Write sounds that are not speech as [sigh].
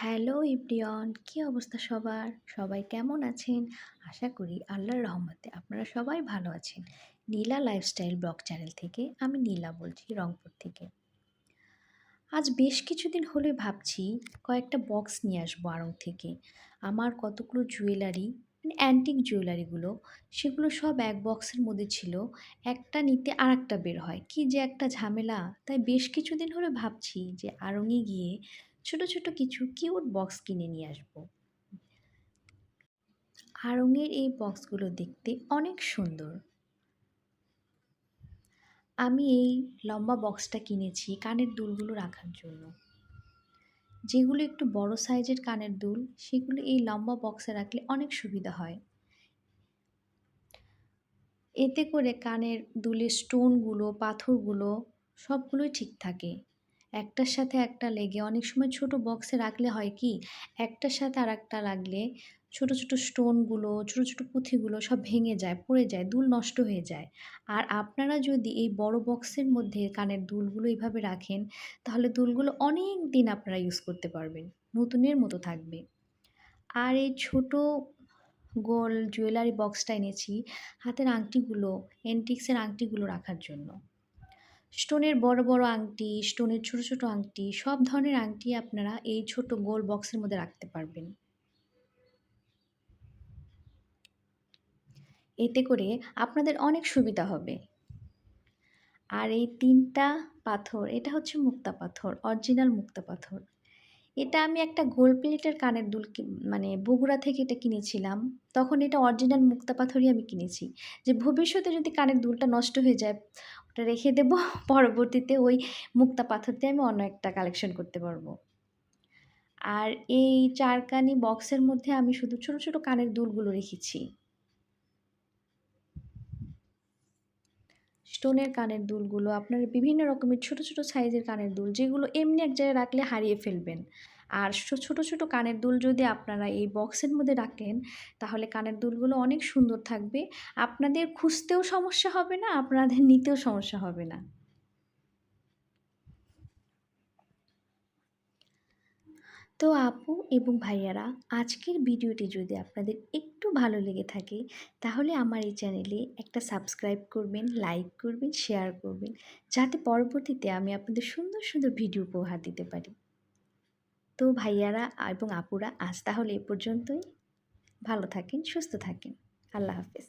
Hello ইব্রিয়ন কী অবস্থা সবার? সবাই কেমন আছেন? আশা করি আল্লাহর রহমতে আপনারা সবাই ভালো আছেন। নীলা লাইফস্টাইল ব্লগ চ্যানেল থেকে আমি নীলা বলছি রংপুর থেকে। আজ বেশ কিছুদিন হলে ভাবছি কয়েকটা বক্স নিয়ে আসব আড়ং থেকে। আমার কতগুলো জুয়েলারি মানে অ্যান্টিক জুয়েলারিগুলো সেগুলো সব এক বক্সের মধ্যে ছিল। একটা নিতে আর একটা বের হয়। কি যে একটা ঝামেলা। তাই বেশ কিছুদিন হলে ভাবছি যে আড়ংয়ে গিয়ে ছোট ছোট কিছু কিউট বক্স কিনে নিয়ে আসব। আড়ংয়ের এই বক্সগুলো দেখতে অনেক সুন্দর। আমি এই লম্বা বক্সটা কিনেছি কানের দুলগুলো রাখার জন্য। যেগুলো একটু বড় সাইজের কানের দুল, সেগুলো এই লম্বা বক্সে রাখলে অনেক সুবিধা হয়। এতে করে কানের দুলের স্টোনগুলো পাথরগুলো সবগুলোই ঠিক থাকে। একটার সাথে একটা লেগে অনেক সময় ছোট বক্সে রাখলে হয় কি, একটার সাথে আর একটা লাগলে ছোট ছোট স্টোনগুলো ছোট ছোট পুঁথিগুলো সব ভেঙে যায়, পড়ে যায়, দুল নষ্ট হয়ে যায়। আর আপনারা যদি এই বড় বক্সের মধ্যে কানের দুলগুলো এইভাবে রাখেন, তাহলে দুলগুলো অনেক দিন আপনারা ইউজ করতে পারবেন, নতুনের মতো থাকবে। আর এই ছোট গোল জুয়েলারি বক্সটা এনেছি, হাতের আংটিগুলো এন্টিক্সের আংটিগুলো রাখার জন্য। স্টোনের বড় বড় আংটি, স্টোনের ছোট ছোট আংটি, সব ধরনের আংটি আপনারা এই ছোট গোল বক্সের মধ্যে রাখতে পারবেন। এতে করে আপনাদের অনেক সুবিধা হবে। আর এই তিনটা পাথর, এটা হচ্ছে মুক্তা পাথর, অরিজিনাল মুক্তা পাথর। এটা আমি একটা গোল প্লেটের কানের দুল মানে বগুড়া থেকে এটা কিনেছিলাম। তখন এটা অরিজিনাল মুক্তা পাথরই আমি কিনেছি। যে ভবিষ্যতে যদি কানের দুলটা নষ্ট হয়ে যায়, ওটা রেখে দেবো, [laughs] পরবর্তীতে ওই মুক্তা পাথর দিয়ে আমি অন্য একটা কালেকশন করতে পারব। আর এই চারকানি বক্সের মধ্যে আমি শুধু ছোট ছোট কানের দুলগুলো রেখেছি। স্টোনের কানের দুলগুলো, আপনার বিভিন্ন রকমের ছোট ছোট সাইজের কানের দুল, যেগুলো এমনি এক জায়গায় রাখলে হারিয়ে ফেলবেন। আর ছোট ছোট কানের দুল যদি আপনারা এই বক্সের মধ্যে রাখেন, তাহলে কানের দুলগুলো অনেক সুন্দর থাকবে। আপনাদের খুঁজতেও সমস্যা হবে না, আপনাদের নিতেও সমস্যা হবে না। তো আপু এবং ভাইয়ারা, আজকের ভিডিওটি যদি আপনাদের একটু ভালো লেগে থাকে। তাহলে আমার এই চ্যানেলে একটা সাবস্ক্রাইব করবেন, লাইক করবেন, শেয়ার করবেন, যাতে পরবর্তীতে আমি আপনাদের সুন্দর সুন্দর ভিডিও উপহার দিতে পারি। তো ভাইয়ারা এবং আপুরা, আজ তাহলে এ পর্যন্তই। ভালো থাকেন, সুস্থ থাকেন। আল্লাহ হাফেজ।